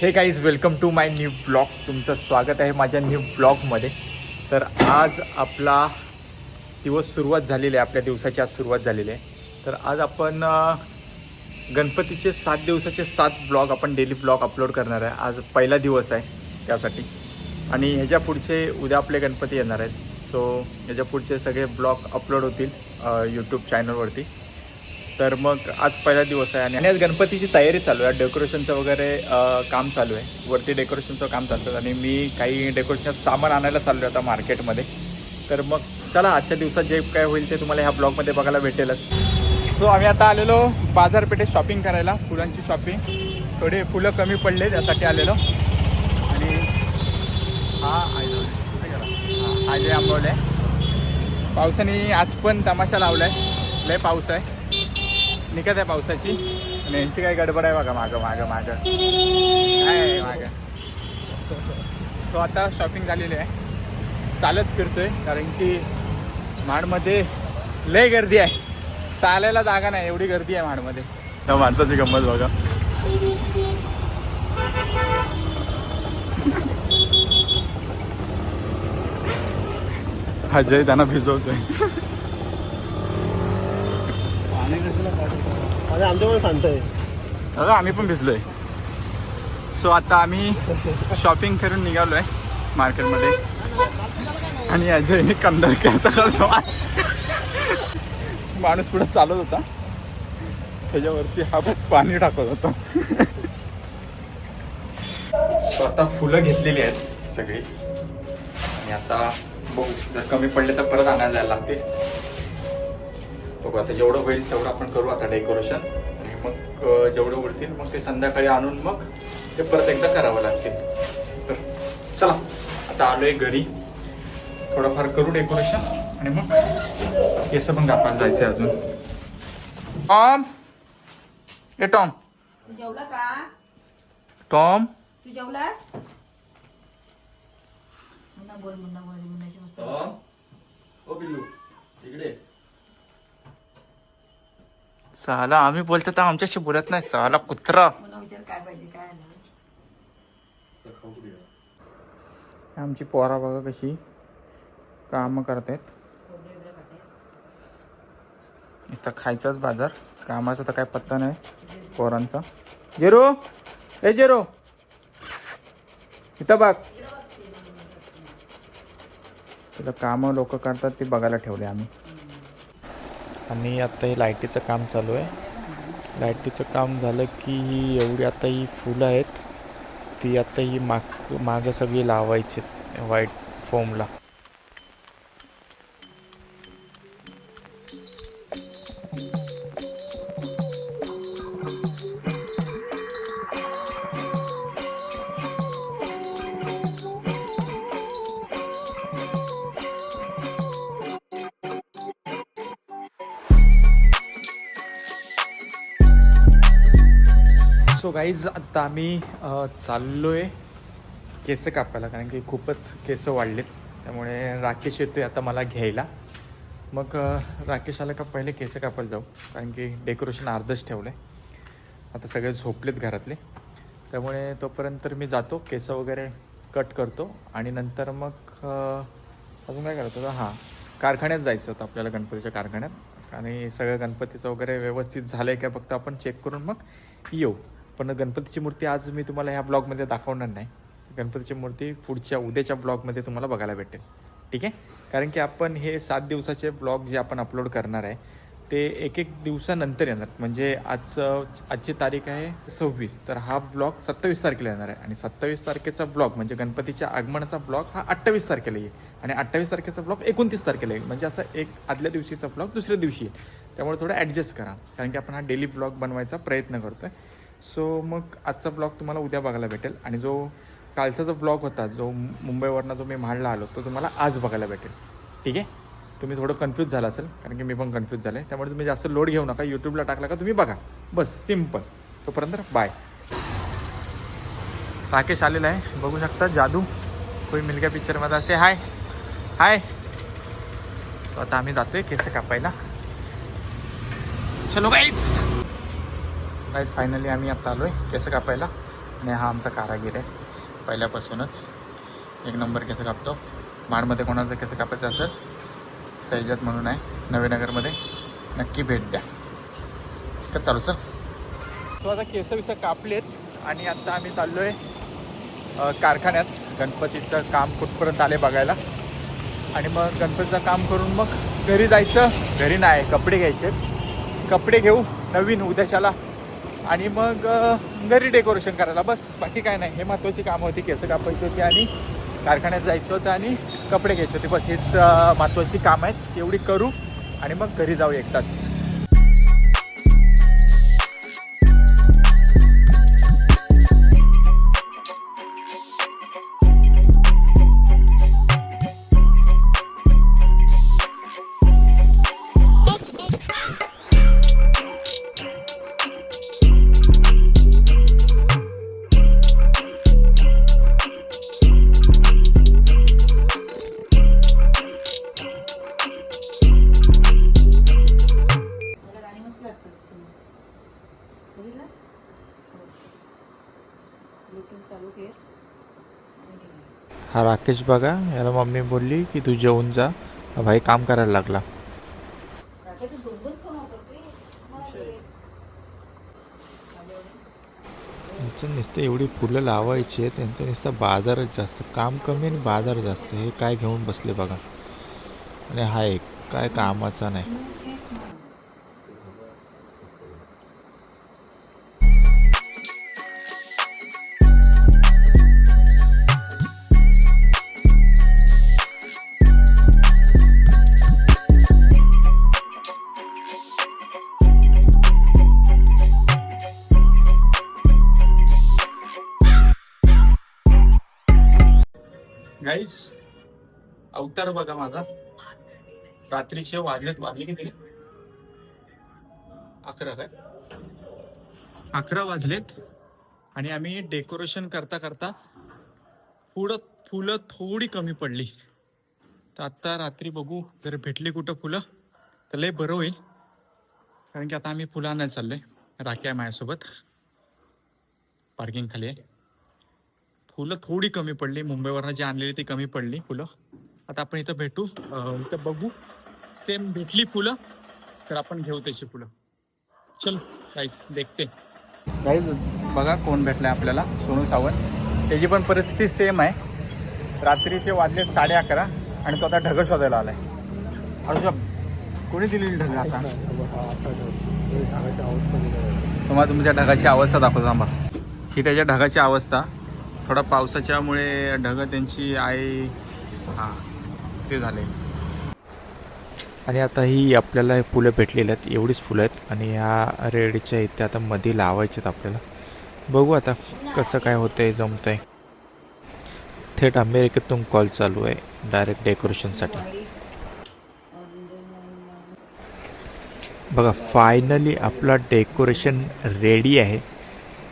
Hey guys welcome to my new blog तुमचं स्वागत आहे माझ्या न्यू ब्लॉगमध्ये तर आज आपला दिवस सुरुवात झालेली आहे आपल्या दिवसाची आज सुरुवात झालेली आहे. तर आज आपण गणपतीचे सात दिवसाचे सात ब्लॉग आपण डेली ब्लॉग अपलोड करणार आहे. आज पहिला दिवस आहे त्यासाठी. आणि ह्याच्या पुढचे उद्या आपले गणपती येणार आहेत. सो ह्याच्या पुढचे सगळे ब्लॉग अपलोड होतील यूट्यूब चॅनलवरती तर मग आज पहिला दिवस आहे आणि आज गणपतीची तयारी चालू आहे. डेकोरेशनचं वगैरे काम चालू आहे. वरती डेकोरेशनचं काम चालतं आणि मी काही डेकोरेशनचं सामान आणायला चाललो आहे आता मार्केटमध्ये तर मग चला आजच्या दिवसात जे काय होईल ते तुम्हाला ह्या ब्लॉगमध्ये बघायला भेटेलच. सो आम्ही आता आलेलो बाजारपेठेत शॉपिंग करायला फुलांची शॉपिंग थोडे फुलं कमी पडले त्यासाठी आलेलो. आणि हा आले आंबवलं आले पावसाने आज पण तमाशा लावला आहे लय पाऊस आहे. निघत आहे पावसाची. आणि यांची काय गडबड आहे बघा मागं मागं मागं. काय मागं. तो आता शॉपिंग झालेली आहे. चालत फिरतोय कारण की माडमध्ये लय गर्दी आहे. चालायला जागा नाही एवढी गर्दी आहे माडमध्ये. त्या माणसाची गंमत बघा. अजय त्यांना भिजवतोय. अरे आमच्याकडे सांगतोय? अगं आम्ही पण भिजलोय. सो आता आम्ही शॉपिंग करून निघालो आहे मार्केटमध्ये आणि अजयने कंदर करता करतो माणूस पुढे चालत होता. त्याच्यावरती हा पाणी टाकत होता. स्वतः फुलं घेतलेली आहेत सगळी. आणि आता बघू जर कमी पडले तर परत आणायला जायला लागते बघू. आता जेवढं होईल तेवढं आपण करू आता डेकोरेशन आणि मग जेवढं उरतील मग ते संध्याकाळी आणून मग ते परत एकदा करावं लागतील. तर चला आता आलोय घरी. थोडंफार करू डेकोरेशन आणि मग केस पण कापायला जायचे अजून. टॉम? ए टॉम. तू जेवला का? टॉम? तू जेवला मुन्ना बोल मुन्ना बोल मुन्नाशी मस्त ओ बिल्लू इकडे साला आम्ही बोलतो तर आमच्याशी बोलत नाही. साला कुत्रा. मुन्ना विचार काय पाहिजे काय नाही. आमची पोरा बघा कशी कामं करतायत खोबरे बिबरे काटे इथं खायचाच बाजार. कामाचा तर काय पत्ता नाही पोरांचा. जेरो ए जेरो. इथं बघ. तिथं कामं लोक करतात ते बघायला ठेवले आम्ही. आणि आता हे लाईटीचं काम चालू आहे. लाईटीचं काम झालं की ही एवढी आता ही फुलं आहेत ती आता ही माग मागं सगळी लावायची व्हाईट फोमला सो गाईज आता आम्ही चाललो आहे केस कापायला कारण की खूपच केस वाढलेत. त्यामुळे राकेश येतोय आता मला घ्यायला. मग राकेशाला राकेश आला का पहिले केस कापायला जाऊ कारण की डेकोरेशन अर्धच ठेवलं आहे आता सगळे झोपलेत घरातले. त्यामुळे तोपर्यंत मी जातो केस वगैरे कट करतो. आणि नंतर मग अजून काय करतो होतं हां कारखान्यात जायचं होतं आपल्याला गणपतीच्या कारखान्यात. आणि सगळं गणपतीचं वगैरे व्यवस्थित झालं आहे का फक्त आपण चेक करून मग येऊ. पण गणपतीची मूर्ती आज मी तुम्हाला ह्या ब्लॉगमध्ये दाखवणार नाही. गणपतीची मूर्ती पुढच्या उद्याच्या ब्लॉगमध्ये तुम्हाला बघायला भेटेल. ठीक आहे? कारण की आपण हे सात दिवसाचे ब्लॉग जे आपण अपलोड करणार आहे ते एक एक दिवसानंतर येणार. म्हणजे आजचं आजची तारीख आहे सव्वीस. तर हा ब्लॉग सत्तावीस तारखेला येणार आहे. आणि सत्तावीस तारखेचा ब्लॉग म्हणजे गणपतीच्या आगमनाचा ब्लॉग हा अठ्ठावीस तारखेला येईल. आणि अठ्ठावीस तारखेचा ब्लॉग एकोणतीस तारखेला येईल. म्हणजे असं एक आदल्या दिवशीचा ब्लॉग दुसऱ्या दिवशी येईल. त्यामुळे थोडं ॲडजस्ट करा. कारण की आपण हा डेली ब्लॉग बनवायचा प्रयत्न करतो आहे सो मग आजचा ब्लॉग तुम्हाला उद्या बघायला भेटेल. आणि जो कालचा जो ब्लॉग होता जो मुंबईवरनं जो मी म्हाडला आलो तो तुम्हाला आज बघायला भेटेल. ठीक आहे? तुम्ही थोडं कन्फ्यूज झाला असेल कारण की मी पण कन्फ्यूज आहे त्यामुळे तुम्ही जास्त लोड घेऊ नका. यूट्यूबला टाकला का तुम्ही बघा. बस सिंपल तोपर्यंत बाय राकेश आलेला आहे. बघू शकता जादू. कोई मिल पिक्चरमध्ये असे हाय हाय सो आता आम्ही जातोय केस कापायला. चलो गाईच गाईज फायनली आम्ही आता आहे केस कापायला. आणि हा आमचा कारागीर आहे. पहिल्यापासूनच. एक नंबर केस कापतो. माडमध्ये कोणाचं केस कापायचं असेल सैजत म्हणून आहे. नवीनगरमध्ये नक्की भेट द्या. तर चालू सर तो आता केस विस कापलेत आणि आता आम्ही चाललो आहे कारखान्यात. गणपतीचं काम कुठपर्यंत आले बघायला. आणि मग गणपतीचं काम करून मग घरी जायचं. घरी नाही कपडे घ्यायचे कपडे घेऊ नवीन उद्याच्याला आणि मग घरी डेकोरेशन करायला. बस बाकी काय नाही. हे महत्त्वाची कामं होती केस कापायची होती आणि कारखान्यात जायचं होतं आणि कपडे घ्यायचे होते. बस हेच महत्त्वाची कामं आहेत. एवढी करू आणि मग घरी जाऊ एकदाच. हा राकेश बघा याला मम्मी बोलली की तू जेवून जा. भाई काम करायला लागला. त्यांचं नुसतं एवढी फुलं लावायची आहे त्यांचं नुसतं बाजारच जास्त. काम कमी आणि बाजार जास्त. हे काय घेऊन बसले बघा. आणि हा एक काय कामाचा नाही. गाईस अवतार बघा माझा. रात्रीचे वाजलेत वाजले किती? अकरा काय? अकरा वाजलेत. आणि आम्ही डेकोरेशन करता करता पुढं फुलं थोडी कमी पडली. तर आत्ता रात्री बघू जर भेटली कुठं फुलं तर लय बरं होईल. कारण की आता आम्ही फुलं आणायला आहे राखी आहे माझ्यासोबत. पार्किंग खाली आहे. फुलं थोडी कमी पडली. मुंबईवरनं जी आणलेली ती कमी पडली फुलं. आता आपण इथं भेटू. इथं बघू. सेम भेटली फुलं तर आपण घेऊ त्याची फुलं. चल काहीच देखते. काही बघा कोण भेटलाय आपल्याला. सोनू सावंत. त्याची पण परिस्थिती सेम आहे. रात्रीचे वाजले साडे अकरा आणि तो आता ढग शोधायला आलाय. अर्जुन कोणी दिलेली ढग आता? तुम्हाला तुमच्या ढगाची अवस्था दाखवतो थांबा. ही त्याच्या ढगाची अवस्था. थोडा पावसाच्यामुळे ढग त्यांची आई हां ते झाले. आणि आता ही आपल्याला हे फुलं भेटलेली आहेत एवढीच फुलं आहेत. आणि ह्या रेडीच्या इथे आता मध्ये लावायचे आहेत आपल्याला. बघू आता कसं काय होतंय जमतंय. थेट अमेरिकेतून कॉल चालू आहे डायरेक्ट डेकोरेशनसाठी. बघा फायनली आपला डेकोरेशन रेडी आहे.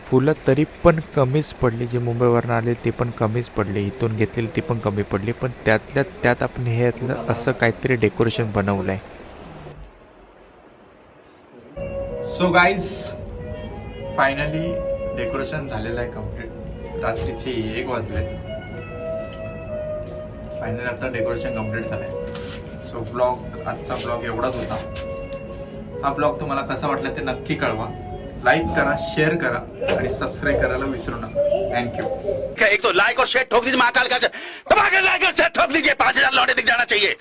फुलं तरी पण कमीच पडली. जे मुंबईवरनं आले ते पण कमीच पडले. इथून घेतलेली ती पण कमी पडली. पण त्यातल्या त्यात आपण हे यातलं असं काहीतरी डेकोरेशन बनवलं आहे सो गाईज फायनली डेकोरेशन झालेलं आहे कंप्लीट रात्रीचे एक वाजले. फायनली आता डेकोरेशन कंप्लीट झालं आहे सो ब्लॉग आजचा ब्लॉग एवढाच होता. हा ब्लॉग तुम्हाला कसा वाटला ते नक्की कळवा. लाईक करा शेअर करा आणि सबस्क्राईब करायला विसरू नका. थँक्यू एक तो लाइक और शेयर ठोक दीजिए महाकाल का। दबा लाइक और शेयर ठोक दीजिए। पांच हजार लौटे दिख जाना चाहिए।